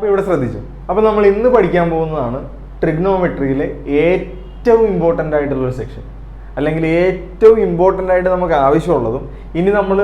അപ്പോൾ ഇവിടെ ശ്രദ്ധിച്ചു. അപ്പോൾ നമ്മൾ ഇന്ന് പഠിക്കാൻ പോകുന്നതാണ് ട്രിഗ്നോമെട്രിയിലെ ഏറ്റവും ഇമ്പോർട്ടന്റ് ആയിട്ടുള്ള ഒരു സെക്ഷൻ അല്ലെങ്കിൽ ഏറ്റവും ഇമ്പോർട്ടന്റ് ആയിട്ട് നമുക്ക് ആവശ്യമുള്ളതും ഇനി നമ്മൾ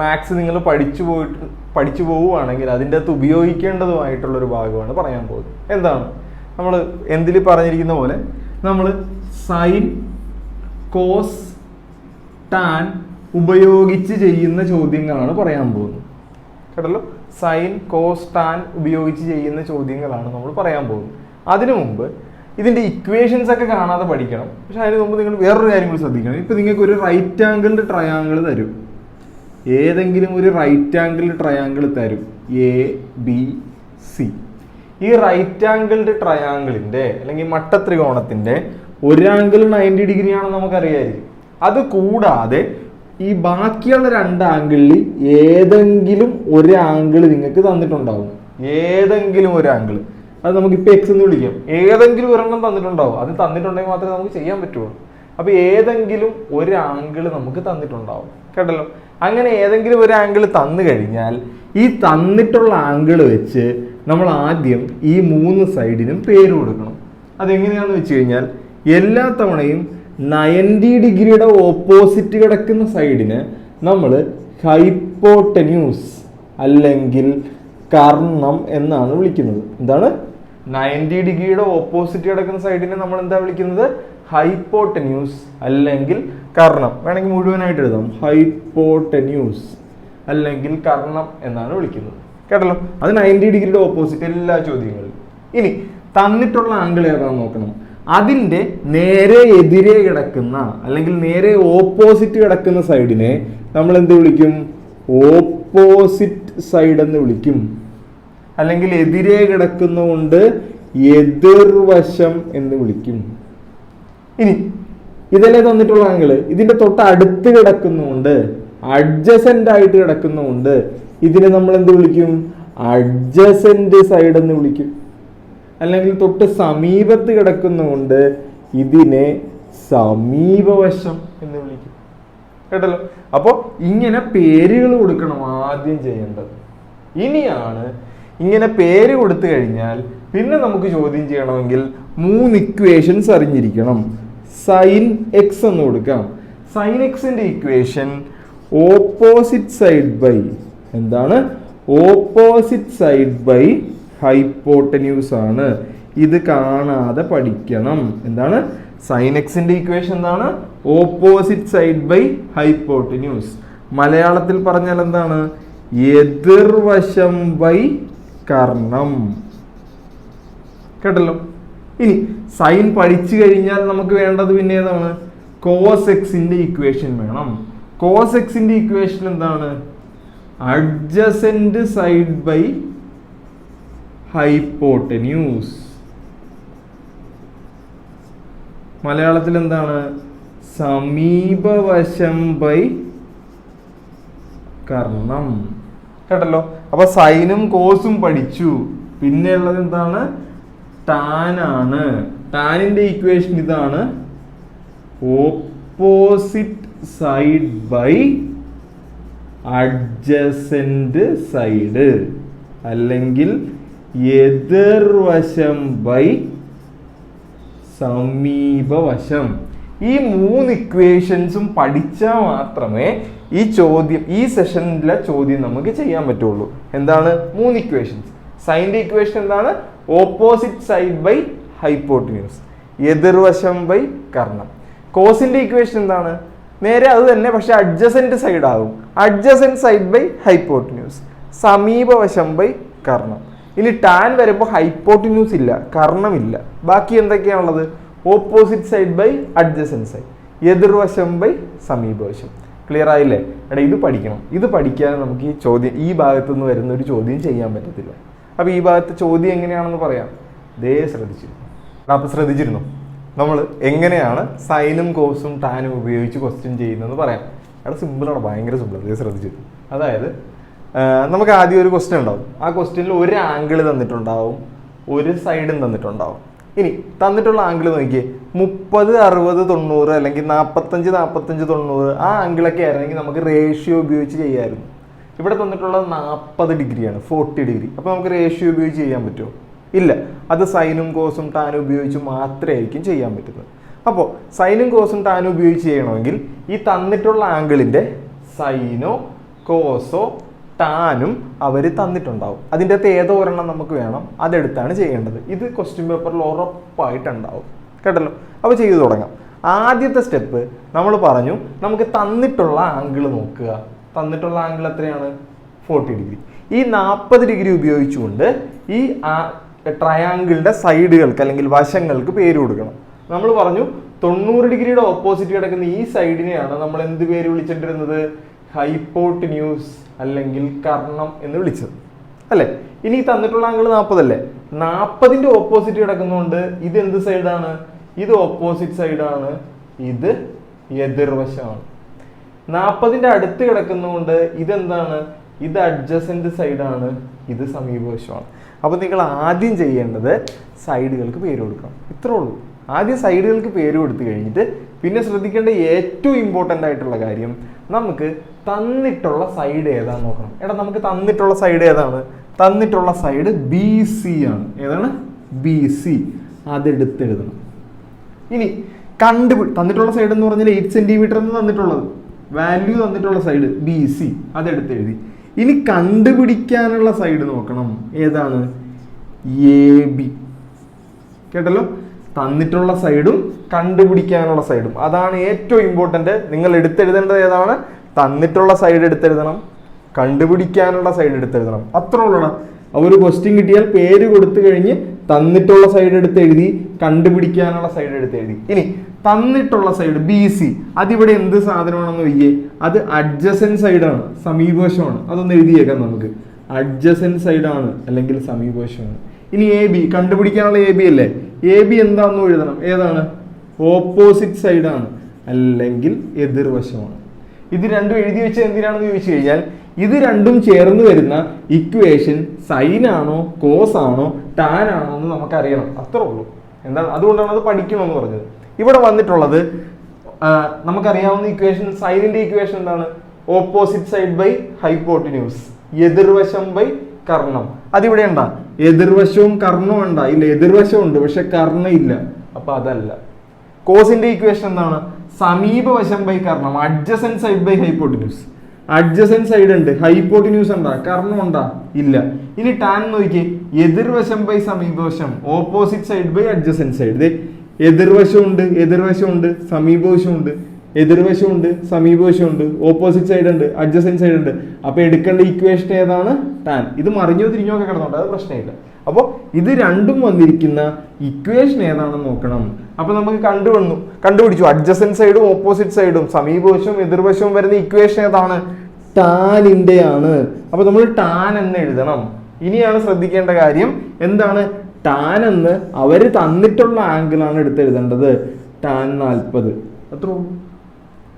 മാത്സ് നിങ്ങൾ പഠിച്ചു പോയിട്ട് പഠിച്ചു പോവുകയാണെങ്കിൽ അതിന്റെ അകത്ത് ഉപയോഗിക്കേണ്ടതുമായിട്ടുള്ളൊരു ഭാഗമാണ് പറയാൻ പോകുന്നത്. എന്താണ്? നമ്മൾ എന്തിൽ പറഞ്ഞിരിക്കുന്ന പോലെ നമ്മൾ സൈൻ കോസ് ടാൻ ഉപയോഗിച്ച് ചെയ്യുന്ന ചോദ്യങ്ങളാണ് പറയാൻ പോകുന്നത്. കേട്ടല്ലോ? സൈൻ കോസ് ടാൻ ഉപയോഗിച്ച് ചെയ്യുന്ന ചോദ്യങ്ങളാണ് നമ്മൾ പറയാൻ പോകുന്നത്. അതിനു മുമ്പ് ഇതിന്റെ ഇക്വേഷൻസ് ഒക്കെ കാണാതെ പഠിക്കണം. പക്ഷെ അതിന് മുമ്പ് നിങ്ങൾ വേറൊരു കാര്യം കൂടി ശ്രദ്ധിക്കണം. ഇപ്പൊ നിങ്ങൾക്ക് ഒരു റൈറ്റ് ആംഗിൾ ട്രയാങ്കിൾ തരും. ഏതെങ്കിലും ഒരു റൈറ്റ് ആംഗിൾ ട്രയാങ്കിൾ തരും. എ ബി സി ഈ റൈറ്റ് ആംഗിൾഡ് ട്രയാങ്കിളിന്റെ അല്ലെങ്കിൽ മട്ടത്രികോണത്തിന്റെ ഒരു ആംഗിൾ നയന്റി ഡിഗ്രി ആണെന്ന് നമുക്കറിയാമായിരിക്കും. അത് കൂടാതെ ഈ ബാക്കിയുള്ള രണ്ട് ആംഗിളിൽ ഏതെങ്കിലും ഒരു ആംഗിൾ നിങ്ങൾക്ക് തന്നിട്ടുണ്ടാവും. ഏതെങ്കിലും ഒരു ആംഗിൾ അത് നമുക്ക് ഇപ്പൊ എക്സ് എന്ന് വിളിക്കാം. ഏതെങ്കിലും ഒരെണ്ണം തന്നിട്ടുണ്ടാവും. അത് തന്നിട്ടുണ്ടെങ്കിൽ മാത്രമേ നമുക്ക് ചെയ്യാൻ പറ്റുള്ളൂ. അപ്പൊ ഏതെങ്കിലും ഒരു ആംഗിൾ നമുക്ക് തന്നിട്ടുണ്ടാവും. കേട്ടല്ലോ? അങ്ങനെ ഏതെങ്കിലും ഒരു ആംഗിൾ തന്നു കഴിഞ്ഞാൽ ഈ തന്നിട്ടുള്ള ആംഗിൾ വെച്ച് നമ്മൾ ആദ്യം ഈ മൂന്ന് സൈഡിനും പേര് കൊടുക്കണം. അതെങ്ങനെയാണെന്ന് വെച്ച് കഴിഞ്ഞാൽ എല്ലാ തവണയും നയന്റി ഡിഗ്രിയുടെ ഓപ്പോസിറ്റ് കിടക്കുന്ന സൈഡിന് നമ്മൾ ഹൈപ്പോട്ടന്യൂസ് അല്ലെങ്കിൽ കർണം എന്നാണ് വിളിക്കുന്നത്. എന്താണ്? നയന്റി ഡിഗ്രിയുടെ ഓപ്പോസിറ്റ് കിടക്കുന്ന സൈഡിനെ നമ്മൾ എന്താ വിളിക്കുന്നത്? ഹൈപ്പോട്ടന്യൂസ് അല്ലെങ്കിൽ കർണം. വേണമെങ്കിൽ മുഴുവനായിട്ട് എഴുതാം. ഹൈപ്പോട്ടന്യൂസ് അല്ലെങ്കിൽ കർണം എന്നാണ് വിളിക്കുന്നത്. കേട്ടല്ലോ? അത് നയന്റി ഡിഗ്രിയുടെ ഓപ്പോസിറ്റ് എല്ലാ ചോദ്യങ്ങളിലും ഇനി തന്നിട്ടുള്ള ആംഗിൾ ഏതാണെന്ന് നോക്കണം. അതിന്റെ നേരെ എതിരെ കിടക്കുന്ന അല്ലെങ്കിൽ നേരെ ഓപ്പോസിറ്റ് കിടക്കുന്ന സൈഡിനെ നമ്മൾ എന്ത് വിളിക്കും? ഓപ്പോസിറ്റ് സൈഡ് എന്ന് വിളിക്കും. അല്ലെങ്കിൽ എതിരെ കിടക്കുന്നതുകൊണ്ട് എതിർവശം എന്ന് വിളിക്കും. ഇനി ഇതല്ലേ തന്നിട്ടുള്ള ആംഗിൾ ഇതിന്റെ തൊട്ട് അടുത്ത് കിടക്കുന്നുണ്ട് അഡ്ജസന്റ് ആയിട്ട് കിടക്കുന്നുണ്ട് ഇതിനെ നമ്മൾ എന്ത് വിളിക്കും? അഡ്ജസന്റ് സൈഡ് എന്ന് വിളിക്കും. അല്ലെങ്കിൽ തൊട്ട് സമീപത്ത് കിടക്കുന്നുകൊണ്ട് ഇതിനെ സമീപവശം എന്ന് വിളിക്കും. കേട്ടല്ലോ? അപ്പോൾ ഇങ്ങനെ പേരുകൾ കൊടുക്കണം ആദ്യം ചെയ്യേണ്ടത്. ഇനിയാണ് ഇങ്ങനെ പേര് കൊടുത്തു കഴിഞ്ഞാൽ പിന്നെ നമുക്ക് ചോദ്യം ചെയ്യണമെങ്കിൽ മൂന്ന് ഇക്വേഷൻസ് അറിഞ്ഞിരിക്കണം. സൈൻ എക്സ് എന്ന് കൊടുക്കാം. സൈൻ എക്സിന്റെ ഇക്വേഷൻ ഓപ്പോസിറ്റ് സൈഡ് ബൈ എന്താണ്? ഓപ്പോസിറ്റ് സൈഡ് ബൈ ഹൈപ്പോട്ടന്യൂസ് ആണ് ഇത് കാണാതെ പഠിക്കണം. എന്താണ്? സൈൻ എക്സിന്റെ ഇക്വേഷൻ എന്താണ്? ഓപ്പോസിറ്റ് സൈഡ് ബൈ ഹൈപ്പോട്ടന്യൂസ് മലയാളത്തിൽ പറഞ്ഞാൽ എന്താണ്? എതിർവശം ബൈ കർണം. കേട്ടല്ലോ? ഇനി സൈൻ പഠിച്ചു കഴിഞ്ഞാൽ നമുക്ക് വേണ്ടത് പിന്നെ ഏതാണ്? കോസ് എക്സിന്റെ ഇക്വേഷൻ വേണം. കോസ് എക്സിന്റെ ഇക്വേഷൻ എന്താണ്? അഡ്ജസെന്റ് സൈഡ് ബൈ ഹൈപ്പോട്ടന്യൂസ് മലയാളത്തിൽ എന്താണ് സമീപവശം ബൈ കർണം. കേട്ടല്ലോ? അപ്പൊ സൈനും കോസും പഠിച്ചു. പിന്നെ ഉള്ളത് എന്താണ് ടാനാണ് ടാനിന്റെ ഇക്വേഷൻ ഇതാണ് opposite side by adjacent side അല്ലെങ്കിൽ എതിർവശം ബൈ സമീപവശം. ഈ മൂന്ന് ഇക്വേഷൻസും പഠിച്ചാൽ മാത്രമേ ഈ ചോദ്യം ഈ സെഷനിലെ ചോദ്യം നമുക്ക് ചെയ്യാൻ പറ്റുള്ളൂ. എന്താണ്? മൂന്ന് ഇക്വേഷൻസ് സൈന്റെ ഇക്വേഷൻ എന്താണ്? ഓപ്പോസിറ്റ് സൈഡ് ബൈ ഹൈപ്പോട്ടിന്യൂസ് എതിർവശം ബൈ കർണം. കോസിന്റെ ഇക്വേഷൻ എന്താണ്? നേരെ അത് തന്നെ പക്ഷെ അഡ്ജസന്റ് സൈഡ് ആകും. അഡ്ജസന്റ് സൈഡ് ബൈ ഹൈപ്പോട്ടിന്യൂസ് സമീപവശം ബൈ കർണം. ഇനി ടാൻ വരുമ്പോൾ ഹൈപ്പോട്ടിന്യൂസ് ഇല്ല കർണമില്ല. ബാക്കി എന്തൊക്കെയാണുള്ളത്? Opposite side by adjacent side എതിർവശം by സമീപവശം. ക്ലിയർ ആയില്ലേ? എടാ ഇത് പഠിക്കണം. ഇത് പഠിക്കാതെ നമുക്ക് ഈ ചോദ്യം ഈ ഭാഗത്തു നിന്ന് വരുന്ന ഒരു ചോദ്യം ചെയ്യാൻ പറ്റത്തില്ല. അപ്പോൾ ഈ ഭാഗത്തെ ചോദ്യം എങ്ങനെയാണെന്ന് പറയാം. ദേ ശ്രദ്ധിച്ചിരുന്നു. അപ്പോൾ ശ്രദ്ധിച്ചിരുന്നു. നമ്മൾ എങ്ങനെയാണ് സൈനും കോസും ടാനും ഉപയോഗിച്ച് ക്വസ്റ്റ്യൻ ചെയ്യുന്നതെന്ന് പറയാം. അവിടെ സിമ്പിളാണ് ഭയങ്കര സിമ്പിൾ ദേ ശ്രദ്ധിച്ചിരുന്നു. അതായത് നമുക്ക് ആദ്യം ഒരു ക്വസ്റ്റ്യൻ ഉണ്ടാവും. ആ ക്വസ്റ്റ്യനിൽ ഒരു ആംഗിൾ തന്നിട്ടുണ്ടാവും ഒരു സൈഡും തന്നിട്ടുണ്ടാവും. ഇനി തന്നിട്ടുള്ള ആംഗിൾ നോക്കിയേ. മുപ്പത് അറുപത് തൊണ്ണൂറ് അല്ലെങ്കിൽ നാൽപ്പത്തഞ്ച് നാൽപ്പത്തഞ്ച് തൊണ്ണൂറ് ആ ആംഗിളൊക്കെ ആയിരുന്നെങ്കിൽ നമുക്ക് റേഷ്യോ ഉപയോഗിച്ച് ചെയ്യാമായിരുന്നു ഇവിടെ തന്നിട്ടുള്ളത് നാൽപ്പത് ഡിഗ്രിയാണ് ഫോർട്ടി ഡിഗ്രി അപ്പോൾ നമുക്ക് റേഷ്യോ ഉപയോഗിച്ച് ചെയ്യാൻ പറ്റുമോ? ഇല്ല. അത് സൈനും കോസും ടാനും ഉപയോഗിച്ച് മാത്രമായിരിക്കും ചെയ്യാൻ പറ്റുന്നത്. അപ്പോൾ സൈനും കോസും ടാനും ഉപയോഗിച്ച് ചെയ്യണമെങ്കിൽ ഈ തന്നിട്ടുള്ള ആംഗിളിന്റെ സൈനോ കോസോ ടാനും അവർ തന്നിട്ടുണ്ടാവും. അതിന്റെ അകത്ത് ഏതോ ഒരെണ്ണം നമുക്ക് വേണം. അതെടുത്താണ് ചെയ്യേണ്ടത്. ഇത് ക്വസ്റ്റ്യൻ പേപ്പറിൽ ഉറപ്പായിട്ടുണ്ടാവും. കേട്ടല്ലോ? അപ്പോൾ ചെയ്തു തുടങ്ങാം. ആദ്യത്തെ സ്റ്റെപ്പ് നമ്മൾ പറഞ്ഞു നമുക്ക് തന്നിട്ടുള്ള ആംഗിൾ നോക്കുക. തന്നിട്ടുള്ള ആംഗിൾ എത്രയാണ്? ഫോർട്ടി ഡിഗ്രി ഈ നാൽപ്പത് ഡിഗ്രി ഉപയോഗിച്ചുകൊണ്ട് ഈ ട്രയാങ്കിളിന്റെ സൈഡുകൾക്ക് അല്ലെങ്കിൽ വശങ്ങൾക്ക് പേര് കൊടുക്കണം. നമ്മൾ പറഞ്ഞു തൊണ്ണൂറ് ഡിഗ്രിയുടെ ഓപ്പോസിറ്റ് കിടക്കുന്ന ഈ സൈഡിനെയാണ് നമ്മൾ എന്ത് പേര് വിളിച്ചിട്ടിരുന്നത് ഹൈപ്പോട്ട് ന്യൂസ് അല്ലെങ്കിൽ കർണം എന്ന് വിളിച്ചത്. അല്ലേ? ഇനി തന്നിട്ടുള്ള ആംഗിൾ നാൽപ്പതല്ലേ നാൽപ്പതിന്റെ ഓപ്പോസിറ്റ് കിടക്കുന്നതുകൊണ്ട് ഇത് എന്ത് സൈഡാണ് ഇത് ഓപ്പോസിറ്റ് സൈഡാണ് ഇത് എതിർവശമാണ്. നാൽപ്പതിന്റെ അടുത്ത് കിടക്കുന്നതുകൊണ്ട് ഇതെന്താണ്? ഇത് അഡ്ജസന്റ് സൈഡാണ് ഇത് സമീപവശമാണ്. അപ്പോൾ നിങ്ങൾ ആദ്യം ചെയ്യേണ്ടത് സൈഡുകൾക്ക് പേര് കൊടുക്കണം. ഇത്രേ ഉള്ളൂ. ആദ്യം സൈഡുകൾക്ക് പേര് കൊടുത്തു കഴിഞ്ഞിട്ട് പിന്നെ ശ്രദ്ധിക്കേണ്ട ഏറ്റവും ഇമ്പോർട്ടന്റ് ആയിട്ടുള്ള കാര്യം നമുക്ക് തന്നിട്ടുള്ള സൈഡ് ഏതാന്ന് നോക്കണം. എടാ നമുക്ക് തന്നിട്ടുള്ള സൈഡ് ഏതാണ്? തന്നിട്ടുള്ള സൈഡ് ബി സി ആണ്. ഏതാണ്? ബി സി അതെടുത്തെഴുതണം. ഇനി കണ്ടു തന്നിട്ടുള്ള സൈഡ് എന്ന് പറഞ്ഞാൽ എയ്റ്റ് സെന്റിമീറ്റർ എന്ന് തന്നിട്ടുള്ളത്. വാല്യൂ തന്നിട്ടുള്ള സൈഡ് ബി സി അതെടുത്ത് എഴുതി ഇനി കണ്ടുപിടിക്കാനുള്ള സൈഡ് നോക്കണം. ഏതാണ്? എ ബി കേട്ടല്ലോ? തന്നിട്ടുള്ള സൈഡും കണ്ടുപിടിക്കാനുള്ള സൈഡും. അതാണ് ഏറ്റവും ഇമ്പോർട്ടന്റ് നിങ്ങൾ എടുത്തെഴുതേണ്ടത് ഏതാണ്? തന്നിട്ടുള്ള സൈഡ് എടുത്തെഴുതണം. കണ്ടുപിടിക്കാനുള്ള സൈഡ് എടുത്തെഴുതണം. അത്ര ഉള്ളതാണ് ഒരു ക്വസ്റ്റ്യൻ കിട്ടിയാൽ പേര് കൊടുത്തു കഴിഞ്ഞ് തന്നിട്ടുള്ള സൈഡ് എടുത്ത് എഴുതി കണ്ടുപിടിക്കാനുള്ള സൈഡ് എടുത്ത് എഴുതി ഇനി തന്നിട്ടുള്ള സൈഡ് ബി സി അതിവിടെ എന്ത് സാധനമാണെന്ന് വയ്യേ. അത് അഡ്ജസൻ സൈഡാണ് സമീപവശമാണ്. അതൊന്ന് എഴുതിയേക്കാം നമുക്ക്. അഡ്ജസൻ സൈഡാണ് അല്ലെങ്കിൽ സമീപവശമാണ്. ഇനി എ ബി കണ്ടുപിടിക്കാനുള്ള എ ബി അല്ലേ? എ ബി എന്താണെന്ന് എഴുതണം. ഏതാണ്? ഓപ്പോസിറ്റ് സൈഡാണ് അല്ലെങ്കിൽ എതിർവശമാണ്. ഇത് രണ്ടും എഴുതി വെച്ചത് എന്തിനാണെന്ന് ചോദിച്ചു കഴിഞ്ഞാൽ ഇത് രണ്ടും ചേർന്ന് വരുന്ന ഇക്വേഷൻ സൈൻ ആണോ കോസ് ആണോ ടാൻ ആണോ എന്ന് നമുക്കറിയണം. അത്രേ ഉള്ളൂ. എന്താണ് അതുകൊണ്ടാണ് അത് പഠിക്കണമെന്ന് പറഞ്ഞത്. ഇവിടെ വന്നിട്ടുള്ളത് നമുക്കറിയാവുന്ന ഇക്വേഷൻ സൈനിന്റെ ഇക്വേഷൻ എന്താണ്? ഓപ്പോസിറ്റ് സൈഡ് ബൈ ഹൈപ്പോട്ടിന്യൂസ് എതിർവശം ബൈ കർണം. അതിവിടെ ഉണ്ടാ? എതിർവശവും കർണവും ഉണ്ടാ? ഇല്ല എതിർവശവും ഉണ്ട് പക്ഷെ കർണം ഇല്ല. അപ്പൊ അതല്ല. കോസിന്റെ ഇക്വേഷൻ എന്താണ്? സമീപവശം by Karnam adjacent side by hypotenuse adjacent side ഉണ്ട് ഹൈപ്പോട്ടിന്യൂസ് ഉണ്ടാ? കർണം ഉണ്ടാ? ഇല്ല. ഇനി ടാൻ നോക്കി എതിർവശം by സമീപവശം opposite side by adjacent side എതിർവശമുണ്ട് എതിർവശമുണ്ട് സമീപവശമുണ്ട് എതിർവശമുണ്ട് സമീപവശമുണ്ട് ഓപ്പോസിറ്റ് സൈഡ് ഉണ്ട് അഡ്ജസൻ സൈഡ് ഉണ്ട്. അപ്പോൾ എടുക്കേണ്ട ഇക്വേഷൻ ഏതാണ്? ടാൻ ഇത് മറിഞ്ഞോ തിരിഞ്ഞോ ഒക്കെ കിടന്നോട്ടെ അത് പ്രശ്നമില്ല. അപ്പോൾ ഇത് രണ്ടും വന്നിരിക്കുന്ന ഇക്വേഷൻ ഏതാണെന്ന് നോക്കണം. അപ്പോൾ നമുക്ക് കണ്ടുവന്നു കണ്ടുപിടിച്ചു. അഡ്ജസൻ സൈഡും ഓപ്പോസിറ്റ് സൈഡും സമീപവശവും എതിർവശവും വരുന്ന ഇക്വേഷൻ ഏതാണ്? ടാനിന്റെ ആണ് അപ്പോൾ നമ്മൾ ടാൻ എന്ന് എഴുതണം. ഇനിയാണ് ശ്രദ്ധിക്കേണ്ട കാര്യം. എന്താണ്? ടാൻ എന്ന് അവർ തന്നിട്ടുള്ള ആംഗിൾ ആണ് എടുത്ത് എഴുതേണ്ടത് ടാൻ നാൽപ്പത്. അത്രേ ഉള്ളൂ.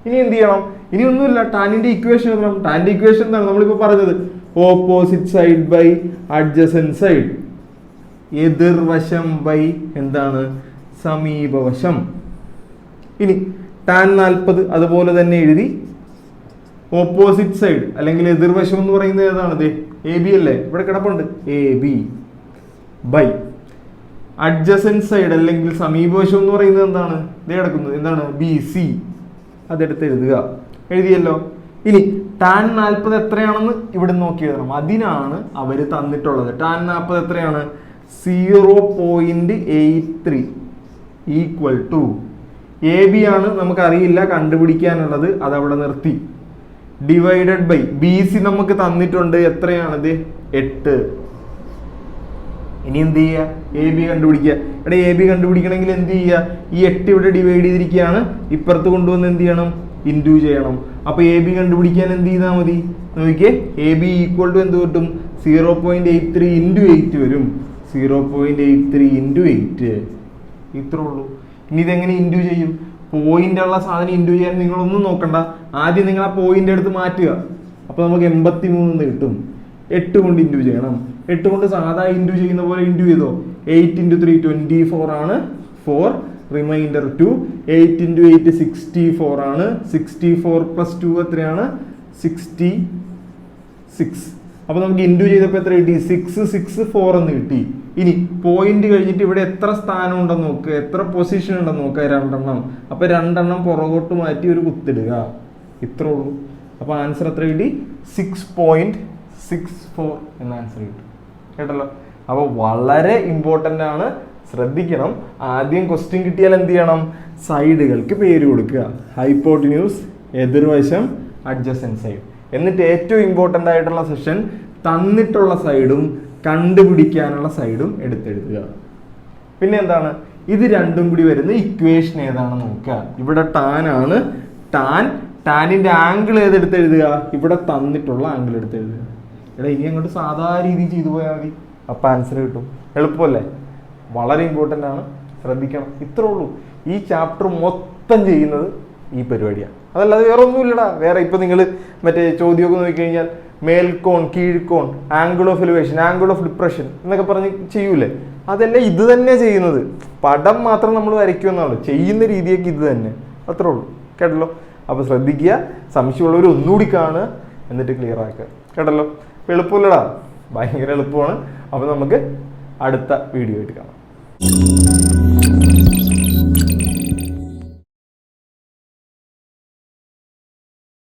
ഇനി എന്ത് ചെയ്യണം? ഇനി ഒന്നുമില്ല. ടാനിന്റെ ഇക്വേഷൻ എഴുതണം ടാനിന്റെ ഇക്വേഷൻ എന്താണ് നമ്മളിപ്പോ പറഞ്ഞത്. Opposite side by adjacent side എതിർവശം by എന്താണ്? സമീപവശം. ഇനി ടാൻ നാൽപ്പത് അതുപോലെ തന്നെ എഴുതി ഓപ്പോസിറ്റ് സൈഡ് അല്ലെങ്കിൽ എതിർവശം എന്ന് പറയുന്നത് ഏതാണ്? എ ബി അല്ലേ? ഇവിടെ കിടപ്പുണ്ട്. A B by adjacent side അല്ലെങ്കിൽ സമീപവശം എന്ന് പറയുന്നത് എന്താണ്? ദേ കിടക്കുന്നത് എന്താണ്? ബി സി അതെടുത്ത് എഴുതുക. എഴുതിയല്ലോ? ഇനി ടാൻ നാൽപ്പത് എത്രയാണെന്ന് ഇവിടെ നോക്കി എഴുതണം അതിനാണ് അവർ തന്നിട്ടുള്ളത്. ടാൻ നാൽപ്പത് എത്രയാണ്? Zero point eight three equal to A B ആണ് നമുക്കറിയില്ല കണ്ടുപിടിക്കാനുള്ളത്. അത് അവിടെ നിർത്തി. ഡിവൈഡഡ് ബൈ ബി സി നമുക്ക് തന്നിട്ടുണ്ട്. എത്രയാണിത്? എട്ട്. ഇനി എന്ത് ചെയ്യുക എ ബി കണ്ടുപിടിക്കുക. ഇവിടെ എ ബി കണ്ടുപിടിക്കണമെങ്കിൽ എന്ത് ചെയ്യുക ഈ എട്ട് ഇവിടെ ഡിവൈഡ് ചെയ്തിരിക്കുകയാണ്. ഇപ്പുറത്ത് കൊണ്ടുവന്ന് എന്ത് ചെയ്യണം? ഇന്റു ചെയ്യണം. അപ്പൊ എ ബി കണ്ടുപിടിക്കാൻ എന്ത് ചെയ്താൽ മതി? നോക്കിയേ. എ ബി ഈക്വൽ ടു എന്ത് കിട്ടും? Zero point eight three into eight വരും. Zero point eight three into eight ഇത്രേ ഉള്ളൂ. ഇനി ഇതെങ്ങനെ ഇന്റു ചെയ്യും? പോയിന്റ് ഉള്ള സാധനം ഇന്റു ചെയ്യാൻ നിങ്ങളൊന്നും നോക്കണ്ട. ആദ്യം നിങ്ങൾ ആ പോയിന്റ് എടുത്ത് മാറ്റുക. അപ്പൊ നമുക്ക് എൺപത്തി മൂന്ന് കിട്ടും. എട്ട് കൊണ്ട് ഇന്റു ചെയ്യണം. എട്ട് കൊണ്ട് സാധാ ഇന്റു ചെയ്യുന്ന പോലെ ഇന്റു ചെയ്തോ? Eight into three twenty four ആണ്. Four remainder two eight into eight sixty four ആണ്. സിക്സ്റ്റി ഫോർ പ്ലസ് ടു എത്രയാണ്? സിക്സ്റ്റി സിക്സ് അപ്പോൾ നമുക്ക് ഇന്റു ചെയ്തപ്പോൾ എത്ര കിട്ടി? സിക്സ് സിക്സ് ഫോർ എന്ന് കിട്ടി. ഇനി പോയിന്റ് കഴിഞ്ഞിട്ട് ഇവിടെ എത്ര സ്ഥാനം ഉണ്ടെന്ന് നോക്കുക എത്ര പൊസിഷൻ ഉണ്ടെന്ന് നോക്കുക രണ്ടെണ്ണം. അപ്പോൾ രണ്ടെണ്ണം പുറകോട്ട് മാറ്റി ഒരു കുത്തിടുക. ഇത്രേ ഉള്ളൂ. അപ്പോൾ ആൻസർ എത്ര കിട്ടി? സിക്സ് പോയിന്റ് സിക്സ് ഫോർ എന്ന ആൻസർ കിട്ടും. കേട്ടല്ലോ? അപ്പോൾ വളരെ ഇമ്പോർട്ടന്റ് ആണ്. ശ്രദ്ധിക്കണം. ആദ്യം ക്വസ്റ്റ്യൻ കിട്ടിയാൽ എന്ത് ചെയ്യണം? സൈഡുകൾക്ക് പേര് കൊടുക്കുക. ഹൈപ്പോട്ടിന്യൂസ് എതിർവശം അഡ്ജസ്റ്റൻ സൈഡ് എന്നിട്ട് ഏറ്റവും ഇമ്പോർട്ടന്റ് ആയിട്ടുള്ള സെഷൻ തന്നിട്ടുള്ള സൈഡും കണ്ടുപിടിക്കാനുള്ള സൈഡും എടുത്തെഴുതുക. പിന്നെ എന്താണ്? ഇത് രണ്ടും കൂടി വരുന്ന ഇക്വേഷൻ ഏതാണെന്ന് നോക്കുക. ഇവിടെ ടാൻ ആണ്. ടാൻ ടാനിന്റെ ആംഗിൾ ഏതെടുത്ത് എഴുതുക ഇവിടെ തന്നിട്ടുള്ള ആംഗിൾ എടുത്ത് എഴുതുക എടാ ഇനി അങ്ങോട്ട് സാധാ രീതിയിൽ ചെയ്തു പോയാൽ മതി. അപ്പം ആൻസർ കിട്ടും. എളുപ്പമല്ലേ? വളരെ ഇമ്പോർട്ടന്റ് ആണ്. ശ്രദ്ധിക്കണം. ഇത്രേ ഉള്ളൂ. ഈ ചാപ്റ്റർ മൊത്തം ചെയ്യുന്നത് ഈ പരിപാടിയാണ്. അതല്ലാതെ വേറെ ഒന്നുമില്ലടാ വേറെ ഇപ്പം നിങ്ങൾ മറ്റേ ചോദ്യമൊക്കെ നോക്കിക്കഴിഞ്ഞാൽ മേൽക്കോൺ കീഴ്ക്കോൺ angle of elevation angle of depression എന്നൊക്കെ പറഞ്ഞ് ചെയ്യൂലേ? അതെല്ലാം ഇത് തന്നെ ചെയ്യുന്നത്. പടം മാത്രം നമ്മൾ വരയ്ക്കുമെന്നുള്ളൂ ചെയ്യുന്ന രീതിയൊക്കെ ഇത് തന്നെ. അത്രേ ഉള്ളൂ. കേട്ടല്ലോ? അപ്പോൾ ശ്രദ്ധിക്കുക. സംശയമുള്ളവർ ഒന്നുകൂടി കാണുക. എന്നിട്ട് ക്ലിയർ ആക്കുക. കേട്ടല്ലോ? എളുപ്പമില്ലടാ. ഭയങ്കര എളുപ്പമാണ്. അപ്പോൾ നമുക്ക് അടുത്ത വീഡിയോ ആയിട്ട് കാണാം.